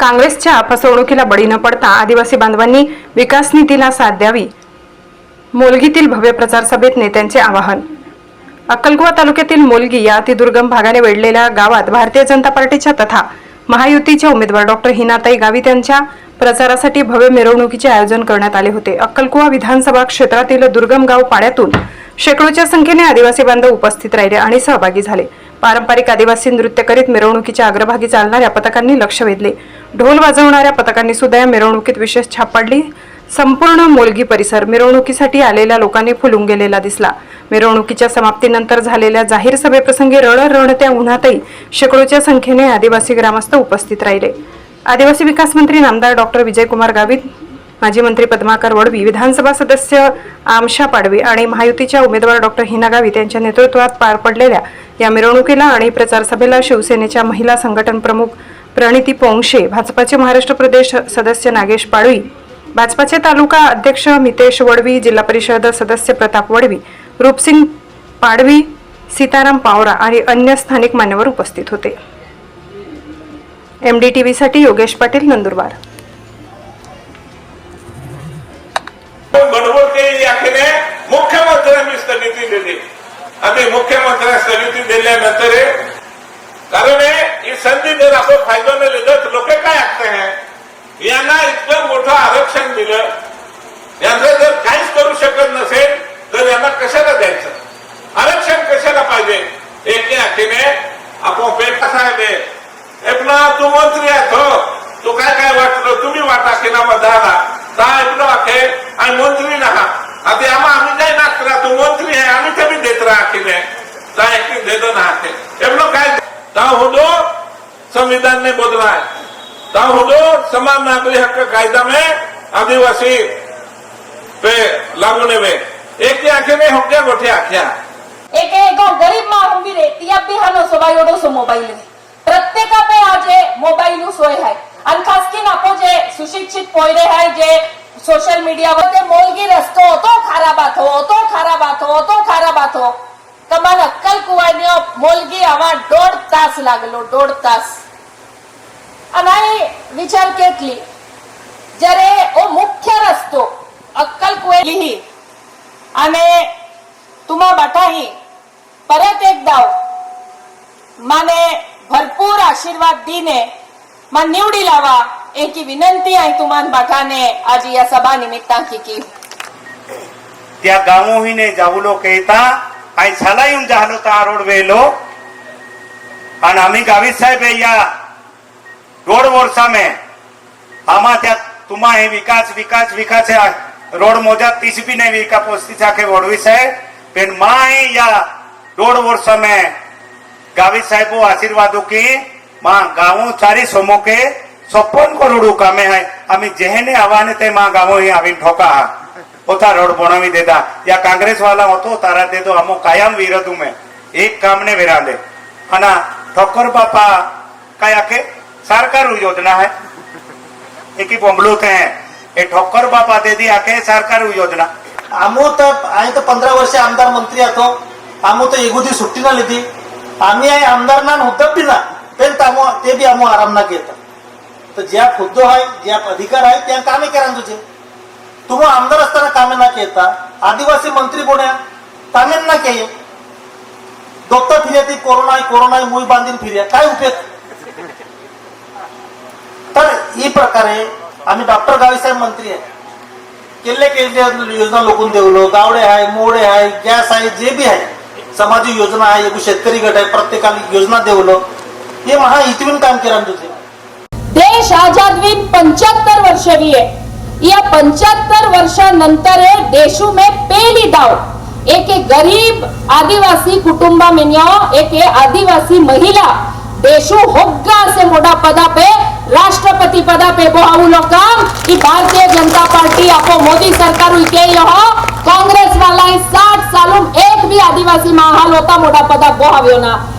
काँग्रेसच्या फसवणुकीला बळी न पडता आदिवासी बांधवांनी विकास निधीला साथ द्यावी. मोलगीतील भव्य प्रचार सभेत नेत्यांचे आवाहन. अक्कलकुवा तालुक्यातील मोलगी या अतिदुर्गम भागाने वेढलेल्या गावात भारतीय जनता पार्टीच्या तथा महायुतीच्या उमेदवार डॉक्टर हिनाताई गावित यांच्या प्रचारासाठी भव्य मिरवणुकीचे आयोजन करण्यात आले होते. अक्कलकुवा विधानसभा क्षेत्रातील दुर्गम गाव पाड्यातून शेकडोच्या संख्येने आदिवासी बांधव उपस्थित राहिले आणि सहभागी झाले. पारंपरिक आदिवासी नृत्य करीत मिरवणुकीच्या अग्रभागी चालणाऱ्या पथकांनी लक्ष वेधले. ढोल वाजवणाऱ्या पथकांनी सुद्धा या मिरवणुकीत विशेष छाप पाडली. संपूर्ण मोलगी परिसर मिरवणुकीसाठी आलेल्या लोकांनी फुलून गेलेला दिसला. मिरवणुकीच्या समाप्तीनंतर झालेल्या जाहीर सभेप्रसंगी रणरणत्या उन्हातही शेकडोच्या संख्येने आदिवासी ग्रामस्थ उपस्थित राहिले. आदिवासी विकास मंत्री नामदार डॉक्टर विजयकुमार गावित माजी मंत्री पद्माकर वडवी विधानसभा सदस्य आमशा पाडवी आणि महायुतीच्या उमेदवार डॉक्टर हिना गावित यांच्या नेतृत्वात पार पडलेल्या या मिरवणुकीला आणि प्रचार सभेला शिवसेनेच्या महिला संघटन प्रमुख प्रणिती पोंगशे भाजपाचे महाराष्ट्र प्रदेश सदस्य नागेश पाडवी भाजपाचे तालुका अध्यक्ष मितेश वडवी जिल्हा परिषद सदस्य प्रताप वडवी रूपसिंग पाडवी सीताराम पावरा आणि अन्य स्थानिक मान्यवर उपस्थित होते. एम डी टी व्हीसाठी योगेश पाटील नंदुरबार. मुख्यमंत्र्यांनी स्थगिती दिली आम्ही मुख्यमंत्र्यांनी स्थगिती दिल्यानंतर कारण ही संधी जर आपण फायदा न लिहिलं तर लोक काय ऐकते हैं यांना इतकं मोठं आरक्षण दिलं यांचं जर काहीच करू शकत नसेल तर यांना कशाला द्यायचं आरक्षण कशाला पाहिजे एके आखीने आपण पेटा साहेब आहे एपना तू मंत्री आहे हो तू काय काय वाटलं तुम्ही वाटा की ना मधाना ता एपलो आखे आणि मंत्री ना आता आम्हा आम्ही काय नाचरा तू मंत्री आहे आम्ही कमी देत राहा आखीने ता एक दे दो ना आखे एपलो काय ता हुदो संविधान ने बदला है ता हुदो समान नागरिक हक कायदा में आदिवासी पे लागू ने में एक ही आखे में होक्या गोठे आख्या एक एक गरीब माणूस बी रे ती बी हा नसो बाई ओढोसो मोबाईल प्रत्येका पे आज मोबाईल सोय आहे आणि खास की नापो जे सुशिक्षित पोयरे है जे सोशल मीडिया ते मोलगी रस्तो तो खराबात हो तो खराबात हो तो खराबात हो कमान अक्कल मोलगी आवा दोड तास लागलो दोड तास. आणि विचार केतली जरे ओ मुख्य रस्तो अक्कल लिही आणि तुम्हा बाठाही परत एकदा माने भरपूर आशीर्वाद दिने मान निवडी लावा एकी विनंती आहे तुम्हाला बाटाने आज या सभा निमित्ता की. त्या गावोहीने जाऊलो कहता आई झाला येऊन झालो ता रोड वेलो आणि आम्ही गावी साहेब आहे या रोड वर्षा में आमा त्या तुम्हा हे विकास विकास विकास है रोड मोजा तीस भी नहीं विका पोस्ती चाके वडवी साहेब पेन माँ है या रोड वर्षा में गावी साहेब आशीर्वादो की माँ गावो चारी सोमो के छप्पन करोड़ कामे है आम्ही जेहने आवाने ते माँ गावो ही आम्ही ठोका होता रोड बनवी देता या काँग्रेस वाला होतो तारा देतो अमो कायम विरोध में एक काम ने विराले अना ठोकर बापा काय आखे सरकार योजना है एक ही बंगलुत है ये ठोकर बापा दे दी आखे सरकार योजना आमो तर आहे तर पंधरा वर्ष आमदार मंत्री आतो आमो तर एगुदी सुट्टी ना लिधी आम्ही आहे आमदार ना होतं बी ना ते आमो ते बी आमो आराम ना घेता तर ज्या खुद्दो आहे ज्या अधिकार आहे त्या कामे करा तुझे तुम्ही आमदार असताना कामे ना केता आदिवासी मंत्री बोण्या तामेन ना केय दोत्ता फिर्या ती कोरोना कोरोना मुई बांधीन फिर्या. काय उपयोग? तर ही प्रकारे आम्ही डॉक्टर गावीसाहेब मंत्री आहे. केल्ले केले योजना लोकून देवलो. गावडे आहे मोडे आहे गॅस आहे जे बी आहे समाज योजना आहे एक शेतकरी गट आहे प्रत्येकाला योजना देवलो. हे महा इथून काम केलं तुझे. देश आजाद पंच्याहत्तर वर्ष हुई है या पंच्याहत्तर वर्षानंतर है देशू में पहली दाव एक एक गरीब आदिवासी कुटुंबा में एक एक आदिवासी महिला देशू होग्गा से मोडा पदा पे राष्ट्रपति पदा पे बोहावुलो काम की भारतीय जनता पार्टी आपो मोदी सरकार हुई के यहो कांग्रेस वाला साठ सालों एक भी आदिवासी महाल होता मोडा पदा बोहाव्यो ना.